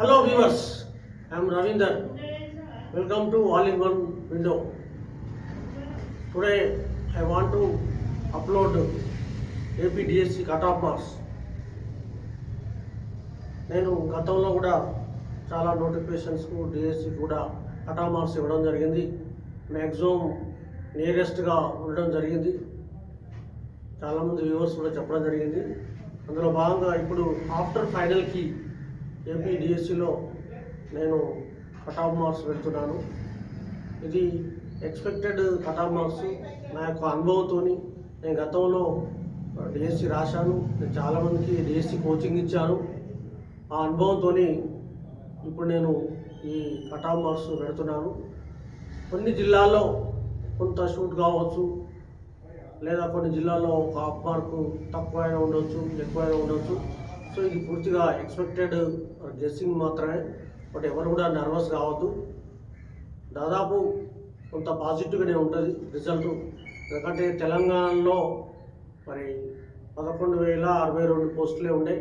Hello viewers I'm Ravinder welcome to to All window today I want to upload AP upload cut off marks నేను గతంలో కూడా చాలా నోటిఫికేషన్స్కు DSC కూడా cutoff marks ఇవ్వడం జరిగింది. మ్యాక్సిమం నియరెస్ట్గా ఉండడం జరిగింది. చాలామంది వ్యూవర్స్ కూడా చెప్పడం జరిగింది. అందులో భాగంగా ఇప్పుడు ఆఫ్టర్ ఫైనల్కి ఏపీడిఎస్సిలో నేను కటాఫ్ మార్క్స్ పెడుతున్నాను. ఇది ఎక్స్పెక్టెడ్ కటాఫ్ మార్క్స్ నా యొక్క అనుభవంతో నేను గతంలో డిఎస్సి రాశాను. నేను చాలామందికి డిఎస్సి కోచింగ్ ఇచ్చాను. ఆ అనుభవంతో ఇప్పుడు నేను ఈ కటాఫ్ మార్క్స్ పెడుతున్నాను. కొన్ని జిల్లాల్లో కొంత షూట్ కావచ్చు లేదా కొన్ని జిల్లాల్లో ఒక హాఫ్ మార్కు తక్కువైనా ఉండొచ్చు ఎక్కువైనా ఉండొచ్చు. సో ఇది పూర్తిగా ఎక్స్పెక్టెడ్ గెస్సింగ్ మాత్రమే. బట్ ఎవరు కూడా నర్వస్ కావద్దు. దాదాపు కొంత పాజిటివ్గానే ఉంటుంది రిజల్ట్ ఎందుకంటే తెలంగాణలో మరి పదకొండు వేల అరవై రెండు పోస్టులే ఉన్నాయి.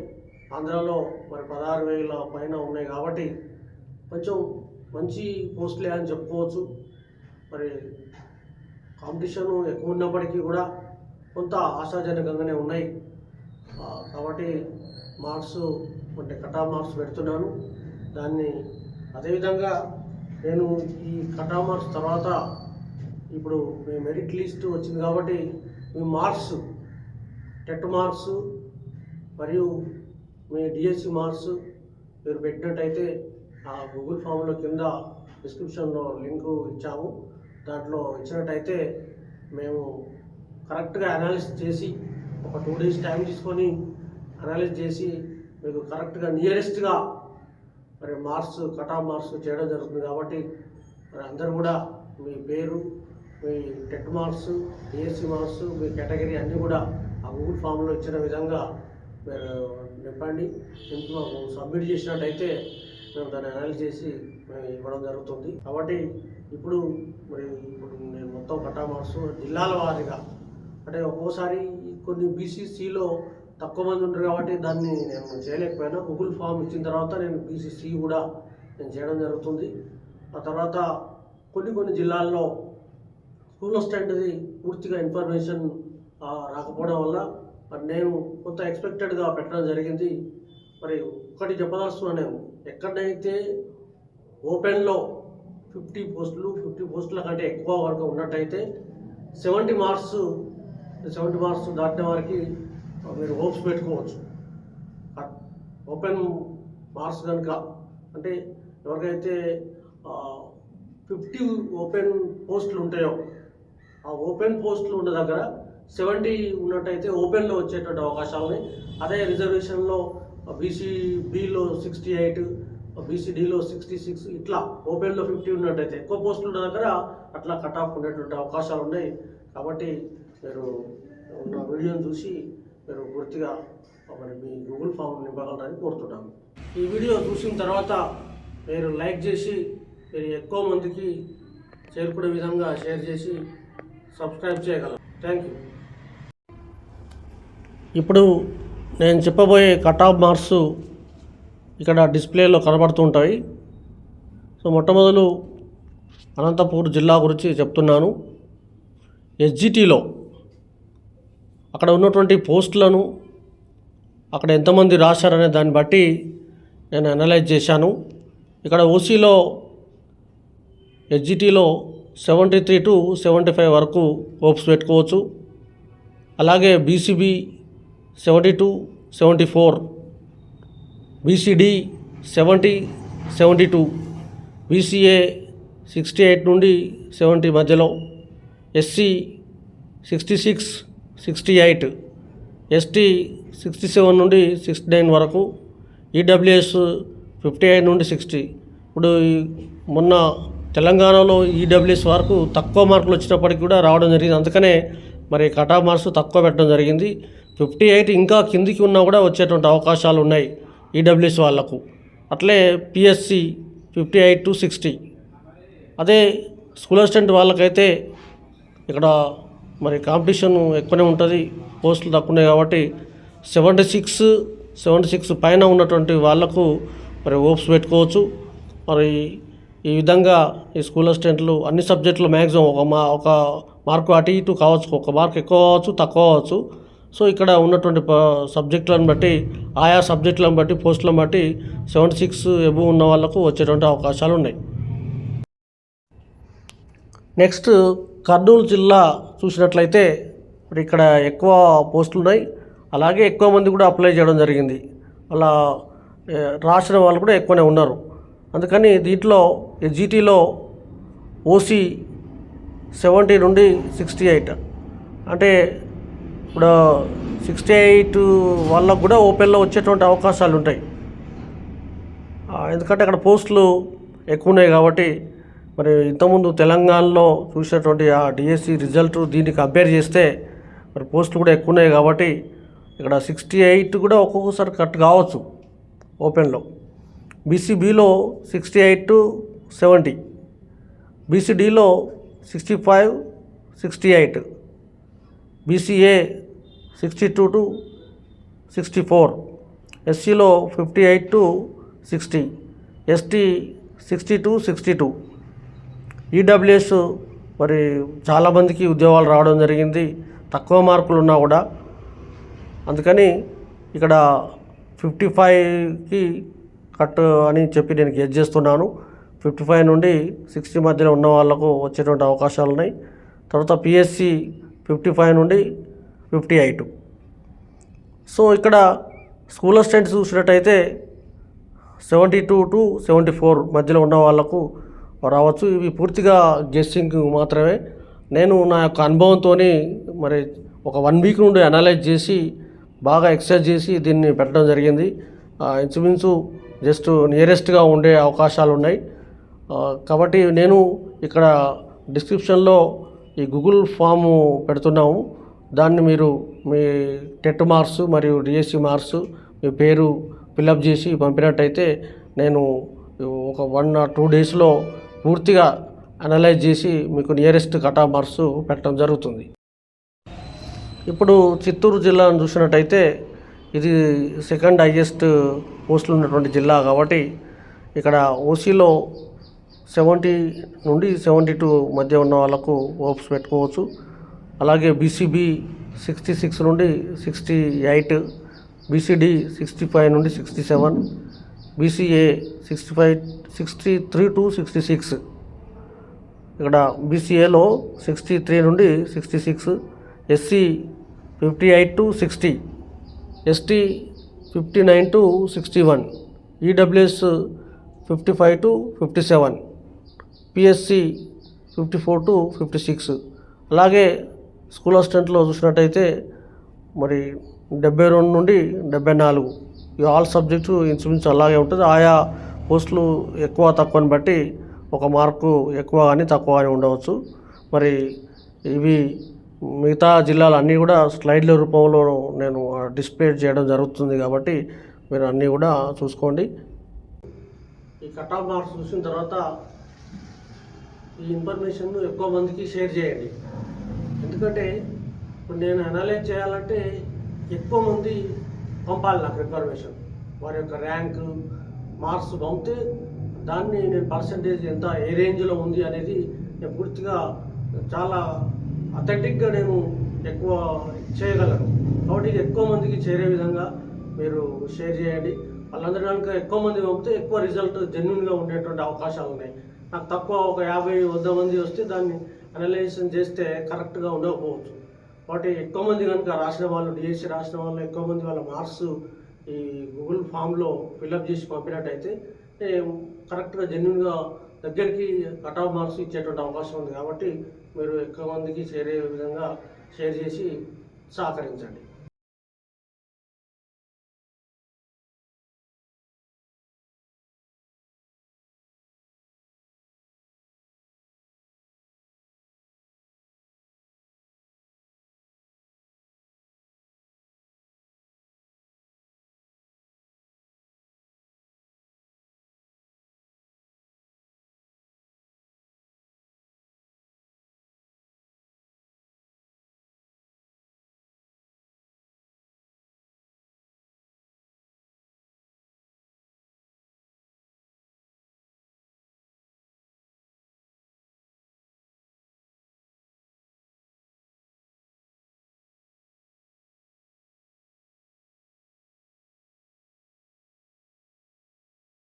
ఆంధ్రాలో మరి పదహారు వేల పైన ఉన్నాయి కాబట్టి కొంచెం మంచి పోస్టులే అని చెప్పుకోవచ్చు. మరి కాంపిటీషన్ ఎక్కువ ఉన్నప్పటికీ కూడా కొంత ఆశాజనకంగానే ఉన్నాయి. కాబట్టి మార్క్స్ అంటే కటా మార్క్స్ పెడుతున్నాను. దాన్ని అదేవిధంగా నేను ఈ కటా మార్క్స్ తర్వాత ఇప్పుడు మీ మెరిట్ లిస్ట్ వచ్చింది కాబట్టి మీ మార్క్స్ టెట్ మార్క్స్ మరియు మీ డిఎస్సి మార్క్స్ మీరు పెట్టినట్టయితే ఆ గూగుల్ ఫామ్లో కింద డిస్క్రిప్షన్లో లింకు ఇచ్చాము. దాంట్లో ఇచ్చినట్టయితే మేము కరెక్ట్గా అనాలిసిస్ చేసి ఒక టూ డేస్ టైం తీసుకొని అనలైజ్ చేసి మీకు కరెక్ట్గా నియరెస్ట్గా మరి మార్క్స్ కటా మార్క్స్ చేయడం జరుగుతుంది కాబట్టి మరి అందరూ కూడా మీ పేరు మీ టెట్ మార్క్స్ డిఎస్సి మార్క్స్ మీ కేటగిరీ అన్నీ కూడా ఆ గూగుల్ ఫామ్లో ఇచ్చిన విధంగా మీరు నింపండి. నింపి మాకు సబ్మిట్ చేసినట్టయితే మేము దాన్ని అనలైజ్ చేసి మేము ఇవ్వడం జరుగుతుంది. కాబట్టి ఇప్పుడు మరి ఇప్పుడు నేను మొత్తం కట్ మార్క్స్ జిల్లాల వారీగా అంటే ఒక్కోసారి కొన్ని బీసీసీలో తక్కువ మంది ఉంటారు కాబట్టి దాన్ని నేను చేయలేకపోయినా. గూగుల్ ఫామ్ ఇచ్చిన తర్వాత నేను బీసీసీ కూడా నేను చేయడం జరుగుతుంది. ఆ తర్వాత కొన్ని కొన్ని జిల్లాల్లో స్కూల్ స్టాండ్ది పూర్తిగా ఇన్ఫర్మేషన్ రాకపోవడం వల్ల మరి నేను కొంత ఎక్స్పెక్టెడ్గా పెట్టడం జరిగింది. మరి ఒకటి చెప్పదలుస్తున్నాను నేను. ఎక్కడైతే ఓపెన్లో ఫిఫ్టీ పోస్టులు ఫిఫ్టీ పోస్టుల కంటే ఎక్కువ వరకు ఉన్నట్టయితే సెవెంటీ మార్క్స్ సెవెంటీ మార్క్స్ దాటిన వారికి మీరు హోప్స్ పెట్టుకోవచ్చు. ఓపెన్ బార్స్ కనుక అంటే ఎవరికైతే ఫిఫ్టీ ఓపెన్ పోస్టులు ఉంటాయో ఆ ఓపెన్ పోస్టులు ఉన్న దగ్గర సెవెంటీ ఉన్నట్టయితే ఓపెన్లో వచ్చేటువంటి అవకాశాలు ఉన్నాయి. అదే రిజర్వేషన్లో బీసీ బీలో సిక్స్టీ ఎయిట్ బీసీడీలో సిక్స్టీ సిక్స్ ఇట్లా ఓపెన్లో ఫిఫ్టీ ఉన్నట్టయితే ఎక్కువ పోస్టులు ఉన్న దగ్గర అట్లా కట్ ఆఫ్ ఉండేటువంటి అవకాశాలు ఉన్నాయి. కాబట్టి మీరు ఉన్న వీడియోని చూసి మీరు పూర్తిగా మరి మీ గూగుల్ ఫామ్ నింపగలరని కోరుతున్నాను. ఈ వీడియో చూసిన తర్వాత మీరు లైక్ చేసి మీరు ఎక్కువ మందికి చేరుకునే విధంగా షేర్ చేసి సబ్స్క్రైబ్ చేయగలరు. థ్యాంక్ యూ ఇప్పుడు నేను చెప్పబోయే కట్ ఆఫ్ మార్క్స్ ఇక్కడ డిస్ప్లేలో కనబడుతుంటాయి సో మొట్టమొదలు అనంతపూర్ జిల్లా గురించి చెప్తున్నాను. ఎస్జిటిలో అక్కడ ఉన్నటువంటి పోస్టులను అక్కడ ఎంతమంది రాశారనే దాన్ని బట్టి నేను అనలైజ్ చేశాను. ఇక్కడ ఓసీలో హెచ్జిటీలో seventy three to seventy five వరకు హోప్స్ పెట్టుకోవచ్చు. అలాగే BCB seventy two seventy four BCD seventy seventy two BCA sixty eight నుండి సెవెంటీ మధ్యలో SC sixty six sixty eight ST sixty seven నుండి సిక్స్టీ నైన్ వరకు ఈడబ్ల్యూఎస్ ఫిఫ్టీ ఎయిట్ నుండి sixty. ఇప్పుడు మొన్న తెలంగాణలో ఈడబ్ల్యూఎస్ వరకు తక్కువ మార్కులు వచ్చినప్పటికీ కూడా రావడం జరిగింది. అందుకనే మరి కటా మార్క్స్ తక్కువ పెట్టడం జరిగింది. ఫిఫ్టీ ఎయిట్ ఇంకా కిందికి ఉన్నా కూడా వచ్చేటువంటి అవకాశాలు ఉన్నాయి ఈడబ్ల్యూఎస్ వాళ్ళకు అట్లే PSC fifty eight to sixty. అదే స్కూల్ అసిస్టెంట్ వాళ్ళకైతే ఇక్కడ మరి కాంపిటీషన్ ఎక్కువనే ఉంటుంది పోస్టులు తక్కువ ఉన్నాయి కాబట్టి సెవెంటీ సిక్స్ సెవెంటీ సిక్స్ పైన ఉన్నటువంటి వాళ్ళకు మరి హోప్స్ పెట్టుకోవచ్చు. మరి ఈ విధంగా ఈ స్కూల్ అసిస్టెంట్లు అన్ని సబ్జెక్టులు మ్యాక్సిమం ఒక మా ఒక మార్కు అటు ఇటు కావచ్చు ఒక మార్క్ ఎక్కువ కావచ్చు తక్కువ కావచ్చు. సో ఇక్కడ ఉన్నటువంటి సబ్జెక్టులను బట్టి ఆయా సబ్జెక్టులను బట్టి పోస్టులను బట్టి సెవెంటీ సిక్స్ ఎబు ఉన్న వాళ్ళకు వచ్చేటువంటి అవకాశాలు ఉన్నాయి. నెక్స్ట్ కర్నూలు జిల్లా చూసినట్లయితే మరి ఇక్కడ ఎక్కువ పోస్టులు ఉన్నాయి. అలాగే ఎక్కువ మంది కూడా అప్లై చేయడం జరిగింది. అలా రాసిన వాళ్ళు కూడా ఎక్కువనే ఉన్నారు. అందుకని దీంట్లో జీటీలో ఓసీ సెవెంటీ నుండి సిక్స్టీ ఎయిట్. అంటే ఇప్పుడు సిక్స్టీ ఎయిట్ వాళ్ళకు కూడా ఓపెన్లో వచ్చేటువంటి అవకాశాలు ఉంటాయి. ఎందుకంటే అక్కడ పోస్టులు ఎక్కువ ఉన్నాయి కాబట్టి మరి ఇంతకుముందు తెలంగాణలో చూసినటువంటి ఆ డిఎస్సి రిజల్ట్ దీనికి కంపేర్ చేస్తే మరి పోస్టులు కూడా ఎక్కువ ఉన్నాయి కాబట్టి ఇక్కడ సిక్స్టీ ఎయిట్ కూడా ఒక్కొక్కసారి కట్ కావచ్చు ఓపెన్లో బీసీబీలో sixty eight to seventy బీసీడీలో sixty five sixty eight BCA sixty two to sixty four ఎస్సీలో fifty eight to sixty ST sixty to sixty two EWS మరి చాలామందికి ఉద్యోగాలు రావడం జరిగింది. తక్కువ మార్కులు ఉన్నా కూడా. అందుకని ఇక్కడ ఫిఫ్టీ ఫైవ్కి కట్ అని చెప్పి నేను గెస్ చేస్తున్నాను. ఫిఫ్టీ ఫైవ్ నుండి సిక్స్టీ మధ్యలో ఉన్న వాళ్ళకు వచ్చేటువంటి అవకాశాలు ఉన్నాయి. తర్వాత పిఎస్సి ఫిఫ్టీ ఫైవ్ నుండి ఫిఫ్టీ ఎయిట్ సో ఇక్కడ స్కూల్ అసిస్టెంట్స్ చూసినట్టయితే seventy two to seventy four మధ్యలో ఉన్న వాళ్ళకు రావచ్చు. ఇవి పూర్తిగా గెస్సింగ్ మాత్రమే. నేను నా యొక్క అనుభవంతో మరి ఒక వన్ వీక్ నుండి అనలైజ్ చేసి బాగా ఎక్సర్సైజ్ చేసి దీన్ని పెట్టడం జరిగింది. ఇంచుమించు జస్ట్ నియరెస్ట్గా ఉండే అవకాశాలు ఉన్నాయి. కాబట్టి నేను ఇక్కడ డిస్క్రిప్షన్లో ఈ గూగుల్ ఫాము పెడుతున్నాము. దాన్ని మీరు మీ టెట్ మార్క్స్ మరియు డిఎస్సి మార్క్స్ మీ పేరు ఫిలప్ చేసి పంపినట్టయితే నేను ఒక వన్ ఆర్ టూ డేస్లో పూర్తిగా అనలైజ్ చేసి మీకు నియరెస్ట్ కటా మార్క్స్ పెట్టడం జరుగుతుంది. ఇప్పుడు చిత్తూరు జిల్లాను చూసినట్టయితే ఇది సెకండ్ హైయెస్ట్ పోస్టులు ఉన్నటువంటి జిల్లా కాబట్టి ఇక్కడ ఓసీలో సెవెంటీ నుండి సెవెంటీ టూ మధ్య ఉన్న వాళ్ళకు హోప్స్ పెట్టుకోవచ్చు. అలాగే బీసీబీ సిక్స్టీ సిక్స్ నుండి sixty eight BCD sixty five నుండి sixty seven BCA sixty five sixty three to sixty six ఇక్కడ బీసీఏలో సిక్స్టీ త్రీ నుండి sixty six SC fifty eight to sixty ST fifty nine to sixty one EWS fifty five to fifty seven PSC fifty four to fifty six అలాగే school అసిస్టెంట్లో చూసినట్టయితే మరి డెబ్బై రెండు నుండి డెబ్బై నాలుగు. ఆల్ సబ్జెక్టు ఇంచుమించు అలాగే ఉంటుంది. ఆయా పోస్టులు ఎక్కువ తక్కువని బట్టి ఒక మార్కు ఎక్కువ కానీ తక్కువ కానీ ఉండవచ్చు. మరి ఇవి మిగతా జిల్లాలు అన్నీ కూడా స్లైడ్ల రూపంలో నేను డిస్ప్లే చేయడం జరుగుతుంది కాబట్టి మీరు అన్నీ కూడా చూసుకోండి. ఈ కట్ ఆఫ్ మార్క్స్ చూసిన తర్వాత ఈ ఇన్ఫర్మేషన్ను ఎక్కువ మందికి షేర్ చేయండి. ఎందుకంటే ఇప్పుడు నేను అనలైజ్ చేయాలంటే ఎక్కువ మంది పంపాలి నాకు ఇన్ఫర్మేషన్ వారి యొక్క ర్యాంక్ మార్క్స్ పంపితే దాన్ని నేను పర్సంటేజ్ ఎంత ఏ రేంజ్లో ఉంది అనేది నేను పూర్తిగా చాలా అథెంటిక్గా నేను ఎక్కువ చేయగలను. కాబట్టి ఇది ఎక్కువ మందికి చేరే విధంగా మీరు షేర్ చేయండి. వాళ్ళందరూ కనుక ఎక్కువ మంది పంపితే ఎక్కువ రిజల్ట్ జెన్యున్గా ఉండేటువంటి అవకాశాలు ఉన్నాయి. నాకు తక్కువ ఒక యాభై వంద మంది వస్తే దాన్ని అనలైజేషన్ చేస్తే కరెక్ట్గా ఉండకపోవచ్చు. కాబట్టి ఎక్కువ మంది కనుక రాసిన వాళ్ళు డిఎస్సి రాసిన వాళ్ళు ఎక్కువ మంది వాళ్ళ మార్క్స్ ఈ గూగుల్ ఫామ్లో ఫిల్అప్ చేసి పంపినట్టయితే కరెక్ట్గా జెన్యున్గా దగ్గరికి కట్ ఆఫ్ మార్క్స్ ఇచ్చేటువంటి అవకాశం ఉంది. కాబట్టి మీరు ఎక్కువ మందికి చేరే విధంగా షేర్ చేసి సహకరించండి.